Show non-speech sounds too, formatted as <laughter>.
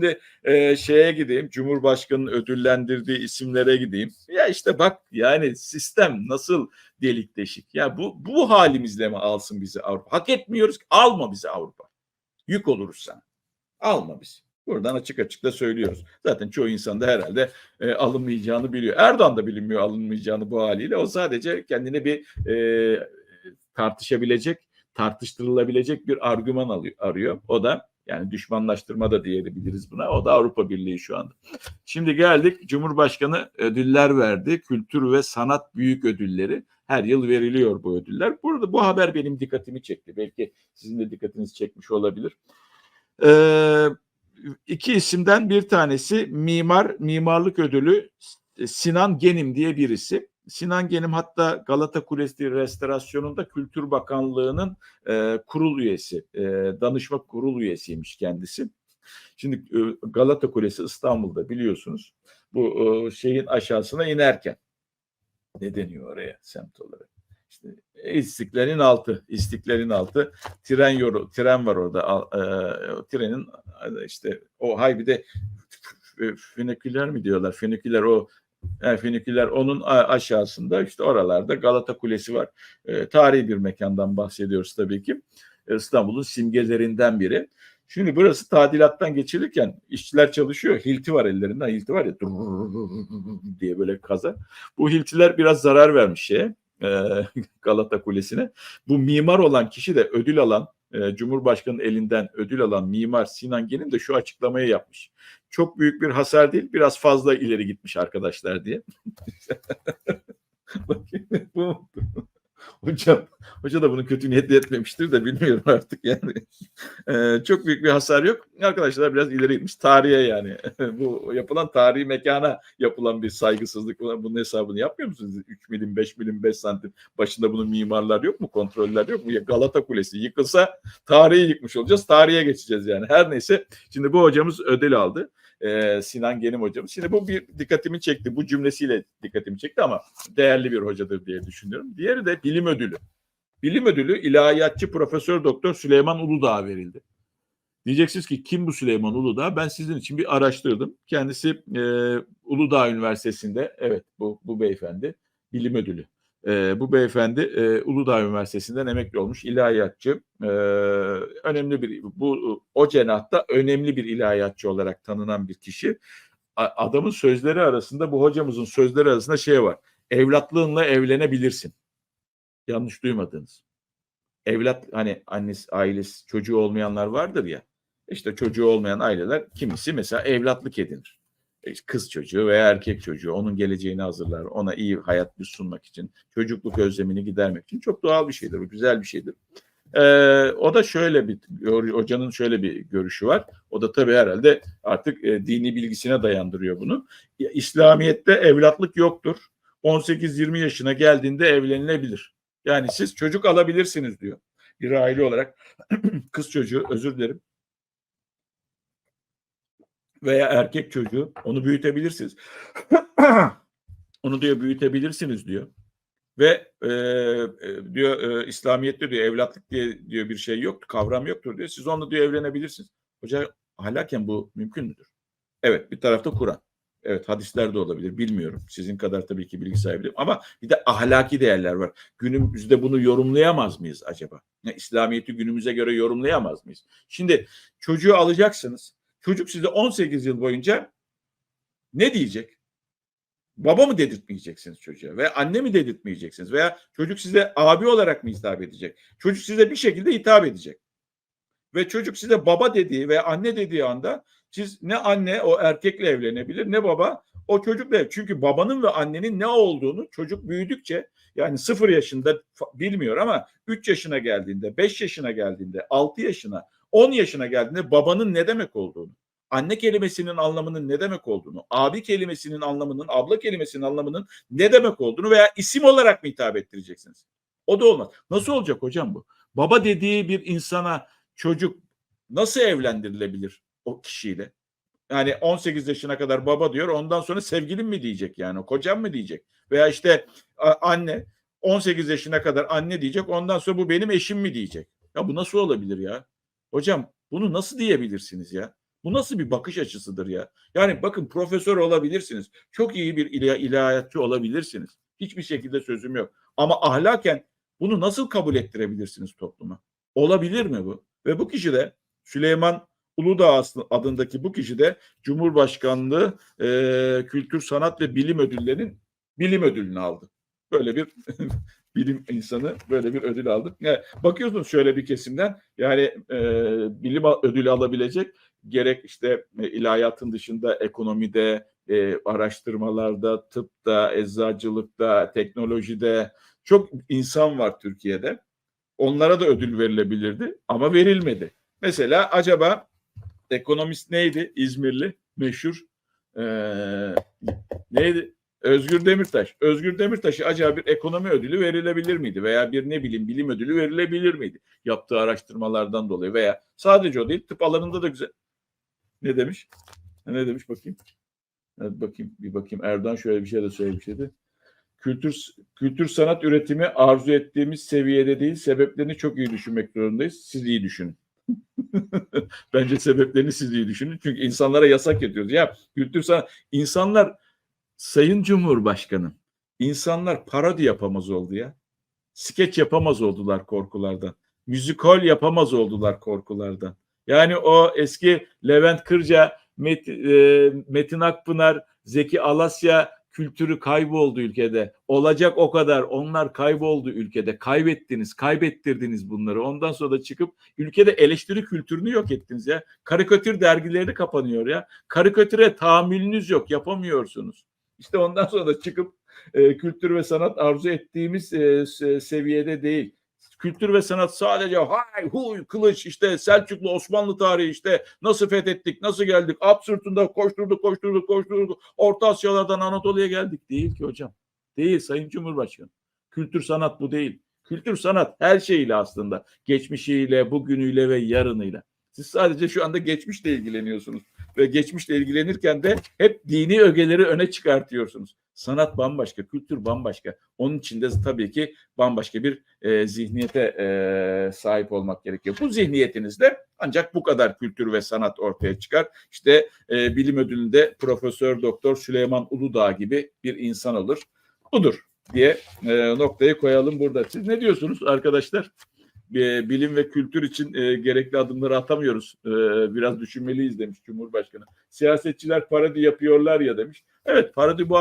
Şimdi e, şeye gideyim, Cumhurbaşkanı'nın ödüllendirdiği isimlere gideyim. Ya işte bak yani sistem nasıl delik deşik. Ya bu bu halimizle mi alsın bizi Avrupa? Hak etmiyoruz ki alma bizi Avrupa. Yük oluruz sana. Alma bizi. Buradan açık açık da söylüyoruz. Zaten çoğu insan da herhalde e, alınmayacağını biliyor. Erdoğan da bilinmiyor alınmayacağını bu haliyle. O sadece kendine bir e, tartışabilecek, tartıştırılabilecek bir argüman alıyor, arıyor. O da yani düşmanlaştırma da diyebiliriz buna. O da Avrupa Birliği şu anda. Şimdi geldik Cumhurbaşkanı ödüller verdi. Kültür ve sanat büyük ödülleri. Her yıl veriliyor bu ödüller. Burada bu haber benim dikkatimi çekti. Belki sizin de dikkatinizi çekmiş olabilir. Ee, iki isimden bir tanesi mimar, mimarlık ödülü Sinan Genim diye birisi. Sinan Genim hatta Galata Kulesi restorasyonunda Kültür Bakanlığı'nın e, kurul üyesi, e, danışma kurul üyesiymiş kendisi. Şimdi e, Galata Kulesi İstanbul'da biliyorsunuz bu e, şeyin aşağısına inerken ne deniyor oraya semt olarak? İşte İstiklal'in altı, İstiklal'in altı tren yolu, tren var orada. E, trenin işte o hay bir de füniküler mi diyorlar? Füniküler o yani Fenikliler onun aşağısında işte oralarda Galata Kulesi var. E, tarihi bir mekandan bahsediyoruz tabii ki. E, İstanbul'un simgelerinden biri. Şimdi burası tadilattan geçirirken işçiler çalışıyor. Hilti var ellerinden. Hilti var ya diye böyle kaza. Bu hiltiler biraz zarar vermiş şeye. E, <laughs> Galata Kulesi'ne. Bu mimar olan kişi de ödül alan e, elinden ödül alan mimar Sinan Gelin de şu açıklamayı yapmış. Çok büyük bir hasar değil, biraz fazla ileri gitmiş arkadaşlar diye. <laughs> <laughs> Bakayım bu Hocam, hoca da bunu kötü niyetle etmemiştir de bilmiyorum artık yani. Ee, çok büyük bir hasar yok. Arkadaşlar biraz ileri gitmiş tarihe yani. <laughs> bu yapılan tarihi mekana yapılan bir saygısızlık. Bunun hesabını yapmıyor musunuz? 3 milim, 5 milim, 5 santim başında bunun mimarlar yok mu? Kontroller yok mu? Galata Kulesi yıkılsa tarihi yıkmış olacağız. Tarihe geçeceğiz yani. Her neyse. Şimdi bu hocamız ödül aldı e, Sinan Genim hocamız. Şimdi bu bir dikkatimi çekti. Bu cümlesiyle dikkatimi çekti ama değerli bir hocadır diye düşünüyorum. Diğeri de bilim ödülü. Bilim ödülü ilahiyatçı Profesör Doktor Süleyman Uludağ'a verildi. Diyeceksiniz ki kim bu Süleyman Uludağ? Ben sizin için bir araştırdım. Kendisi e, Uludağ Üniversitesi'nde evet bu, bu beyefendi bilim ödülü e, bu beyefendi e, Uludağ Üniversitesi'nden emekli olmuş ilahiyatçı. E, önemli bir bu o cenahta önemli bir ilahiyatçı olarak tanınan bir kişi. Adamın sözleri arasında bu hocamızın sözleri arasında şey var. Evlatlığınla evlenebilirsin. Yanlış duymadınız. Evlat hani annesi, ailesi, çocuğu olmayanlar vardır ya. İşte çocuğu olmayan aileler kimisi mesela evlatlık edinir kız çocuğu veya erkek çocuğu onun geleceğini hazırlar. Ona iyi hayat bir sunmak için, çocukluk özlemini gidermek için çok doğal bir şeydir. Bu güzel bir şeydir. Ee, o da şöyle bir hocanın şöyle bir görüşü var. O da tabii herhalde artık e, dini bilgisine dayandırıyor bunu. İslamiyet'te evlatlık yoktur. 18-20 yaşına geldiğinde evlenilebilir. Yani siz çocuk alabilirsiniz diyor. Bir aile olarak <clears throat> kız çocuğu özür dilerim veya erkek çocuğu onu büyütebilirsiniz. <clears throat> onu diyor büyütebilirsiniz diyor. Ve e, diyor e, İslamiyet'te diyor evlatlık diye diyor bir şey yok, kavram yoktur diyor. Siz onunla diyor evlenebilirsiniz. Hoca ahlaken bu mümkün müdür? Evet bir tarafta Kur'an. Evet hadisler de olabilir bilmiyorum. Sizin kadar tabii ki bilgi sahibi değilim. Ama bir de ahlaki değerler var. Günümüzde bunu yorumlayamaz mıyız acaba? Yani İslamiyet'i günümüze göre yorumlayamaz mıyız? Şimdi çocuğu alacaksınız. Çocuk size 18 yıl boyunca ne diyecek? Baba mı dedirtmeyeceksiniz çocuğa veya anne mi dedirtmeyeceksiniz veya çocuk size abi olarak mı hitap edecek? Çocuk size bir şekilde hitap edecek. Ve çocuk size baba dediği veya anne dediği anda siz ne anne o erkekle evlenebilir ne baba o çocukla. Çünkü babanın ve annenin ne olduğunu çocuk büyüdükçe yani sıfır yaşında bilmiyor ama 3 yaşına geldiğinde, 5 yaşına geldiğinde, 6 yaşına 10 yaşına geldiğinde babanın ne demek olduğunu, anne kelimesinin anlamının ne demek olduğunu, abi kelimesinin anlamının, abla kelimesinin anlamının ne demek olduğunu veya isim olarak mı hitap ettireceksiniz? O da olmaz. Nasıl olacak hocam bu? Baba dediği bir insana çocuk nasıl evlendirilebilir o kişiyle? Yani 18 yaşına kadar baba diyor ondan sonra sevgilim mi diyecek yani kocam mı diyecek? Veya işte anne 18 yaşına kadar anne diyecek ondan sonra bu benim eşim mi diyecek? Ya bu nasıl olabilir ya? Hocam bunu nasıl diyebilirsiniz ya? Bu nasıl bir bakış açısıdır ya? Yani bakın profesör olabilirsiniz. Çok iyi bir ilah- ilahiyatçı olabilirsiniz. Hiçbir şekilde sözüm yok. Ama ahlaken bunu nasıl kabul ettirebilirsiniz topluma? Olabilir mi bu? Ve bu kişi de Süleyman Uludağ adındaki bu kişi de Cumhurbaşkanlığı e, Kültür, Sanat ve Bilim Ödülleri'nin bilim ödülünü aldı. Böyle bir <laughs> bilim insanı böyle bir ödül aldı. Yani bakıyorsunuz şöyle bir kesimden yani e, bilim ödülü alabilecek gerek işte e, ilahiyatın dışında ekonomide, e, araştırmalarda, tıpta, eczacılıkta, teknolojide çok insan var Türkiye'de. Onlara da ödül verilebilirdi ama verilmedi. Mesela acaba ekonomist neydi? İzmirli meşhur ee, neydi? Özgür Demirtaş. Özgür Demirtaş'a acaba bir ekonomi ödülü verilebilir miydi? Veya bir ne bileyim bilim ödülü verilebilir miydi? Yaptığı araştırmalardan dolayı veya sadece o değil tıp alanında da güzel. Ne demiş? Ne demiş bakayım? Evet, bakayım bir bakayım. Erdoğan şöyle bir şey de söylemişti. Kültür kültür sanat üretimi arzu ettiğimiz seviyede değil. Sebeplerini çok iyi düşünmek zorundayız. Siz iyi düşünün. <laughs> Bence sebeplerini siz iyi düşünün. Çünkü insanlara yasak ediyoruz. Ya kültür sanat insanlar Sayın Cumhurbaşkanım insanlar parodi yapamaz oldu ya. Skeç yapamaz oldular korkulardan. Müzikal yapamaz oldular korkulardan. Yani o eski Levent Kırca, Met, e, Metin Akpınar, Zeki Alasya kültürü kayboldu ülkede. Olacak o kadar. Onlar kayboldu ülkede. Kaybettiniz, kaybettirdiniz bunları. Ondan sonra da çıkıp ülkede eleştiri kültürünü yok ettiniz ya. Karikatür dergileri kapanıyor ya. Karikatüre tahammülünüz yok, yapamıyorsunuz. İşte ondan sonra da çıkıp e, kültür ve sanat arzu ettiğimiz e, se- seviyede değil. Kültür ve sanat sadece hay huy kılıç işte Selçuklu Osmanlı tarihi işte nasıl fethettik nasıl geldik absürtünde koşturduk koşturduk koşturduk Orta Asyalardan Anadolu'ya geldik değil ki hocam. Değil Sayın Cumhurbaşkanı. Kültür sanat bu değil. Kültür sanat her şeyiyle aslında. Geçmişiyle, bugünüyle ve yarınıyla. Siz sadece şu anda geçmişle ilgileniyorsunuz. Ve geçmişle ilgilenirken de hep dini ögeleri öne çıkartıyorsunuz. Sanat bambaşka, kültür bambaşka. Onun için de tabii ki bambaşka bir e, zihniyete e, sahip olmak gerekiyor. Bu zihniyetinizde ancak bu kadar kültür ve sanat ortaya çıkar. İşte e, bilim ödülünde Profesör Doktor Süleyman Uludağ gibi bir insan olur. Budur diye e, noktayı koyalım burada. Siz ne diyorsunuz arkadaşlar? E, bilim ve kültür için e, gerekli adımları atamıyoruz. E, biraz düşünmeliyiz demiş Cumhurbaşkanı. Siyasetçiler parodi yapıyorlar ya demiş. Evet parodi bu